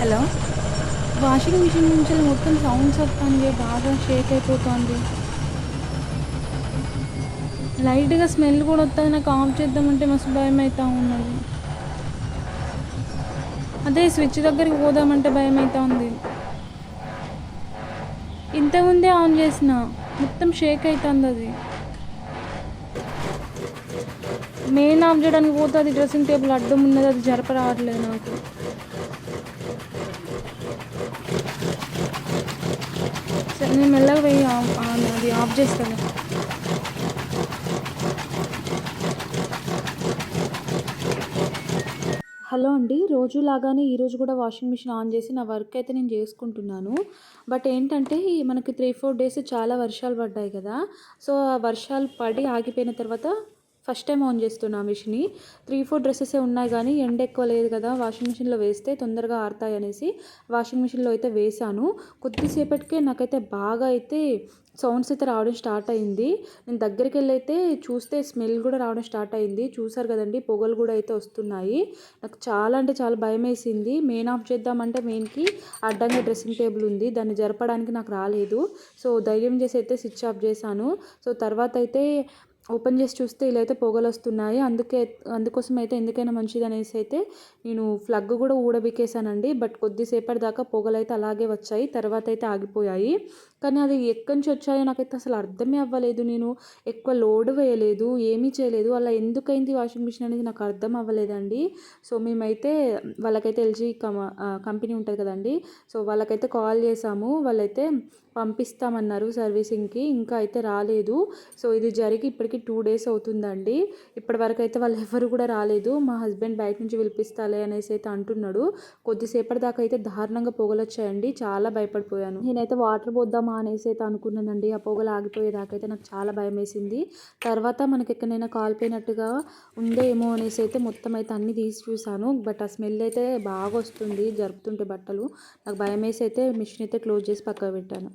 Hello? Washing machine నుంచి మొత్తం sounds వస్తుంది బాగా షేక్ అయిపోతుంది. లైట్గా స్మెల్ కూడా వస్తుంది నాకు ఆఫ్ చేద్దామంటే మస్తు భయం అవుతూ ఉన్నది. అదే స్విచ్ దగ్గరికి పోదామంటే భయం అవుతా ఉంది. ఇంతకుముందే ఆన్ చేసిన మొత్తం షేక్ అవుతుంది అది. మెయిన్ ఆఫ్ చేయడానికి పోతే అది డ్రెస్సింగ్ టేబుల్ అడ్డం ఉన్నది అది జరప రావట్లేదు నాకు. నేను మెల్లగా పోయి అది ఆఫ్ చేస్తాను. హలో అండి రోజు లాగానే ఈరోజు కూడా వాషింగ్ మిషన్ ఆన్ చేసి నా వర్క్ అయితే నేను చేసుకుంటున్నాను. బట్ ఏంటంటే మనకి త్రీ ఫోర్ డేస్ చాలా వర్షాలు పడ్డాయి కదా. సో ఆ వర్షాలు పడి ఆగిపోయిన తర్వాత ఫస్ట్ టైం ఆన్ చేస్తున్నా మిషన్ని త్రీ ఫోర్ డ్రెస్సెసే ఉన్నాయి కానీ ఎండ ఎక్కువ లేదు కదా వాషింగ్ మిషన్లో వేస్తే తొందరగా ఆరుతాయి అనేసి వాషింగ్ మిషన్లో అయితే వేసాను కొద్దిసేపటికే నాకైతే బాగా అయితే సౌండ్స్ అయితే రావడం స్టార్ట్ అయింది. నేను దగ్గరికి వెళ్ళి అయితే చూస్తే స్మెల్ కూడా రావడం స్టార్ట్ అయింది. చూసారు కదండి పొగలు కూడా అయితే వస్తున్నాయి. నాకు చాలా అంటే చాలా భయం వేసింది. మెయిన్ ఆఫ్ చేద్దామంటే మెయిన్కి అడ్డంగా డ్రెస్సింగ్ టేబుల్ ఉంది. దాన్ని జరపడానికి నాకు రాలేదు. సో ధైర్యం చేసి అయితే స్విచ్ ఆఫ్ చేశాను. సో తర్వాత అయితే ఓపెన్ చేసి చూస్తే ఇలా అయితే పొగలు వస్తున్నాయి. అందుకే అందుకోసం అయితే ఎందుకైనా మంచిది అనేసి అయితే నేను ఫ్లగ్ కూడా ఊడబికేసానండి. బట్ కొద్దిసేపటి దాకా పొగలు అయితే అలాగే వచ్చాయి. తర్వాత అయితే ఆగిపోయాయి. కానీ అది ఎక్కడి నుంచి వచ్చాయో నాకైతే అసలు అర్థమే అవ్వలేదు. నేను ఎక్కువ లోడ్ వేయలేదు ఏమీ చేయలేదు. అలా ఎందుకైంది వాషింగ్ మిషన్ అనేది నాకు అర్థం అవ్వలేదండి. సో మేమైతే వాళ్ళకైతే ఎల్జీ కంపెనీ ఉంటుంది కదండి. సో వాళ్ళకైతే కాల్ చేసాము. వాళ్ళైతే పంపిస్తామన్నారు సర్వీసింగ్కి. ఇంకా అయితే రాలేదు. సో ఇది జరిగి ఇప్పటికి టూ డేస్ అవుతుందండి. ఇప్పటివరకు అయితే వాళ్ళు ఎవరు కూడా రాలేదు. మా హస్బెండ్ బయట నుంచి పిలిపిస్తాలే అనేసి అయితే అంటున్నాడు. కొద్దిసేపటి దాకా అయితే దారుణంగా పొగలు వచ్చాయండి చాలా భయపడిపోయాను. నేనైతే వాటర్ పోద్దాం పోద్దామా అనేసి అయితే అనుకున్నానండి. ఆ పొగలు ఆగిపోయేదాకైతే అయితే నాకు చాలా భయం వేసింది తర్వాత మనకి ఎక్కడైనా కాలిపోయినట్టుగా ఉందేమో అనేసి అయితే మొత్తం అయితే అన్ని తీసి చూశాను. బట్ ఆ స్మెల్ అయితే బాగా వస్తుంది జరుపుతుంటే బట్టలు. నాకు భయం వేసి అయితే మిషన్ అయితే క్లోజ్ చేసి పక్కకు పెట్టాను.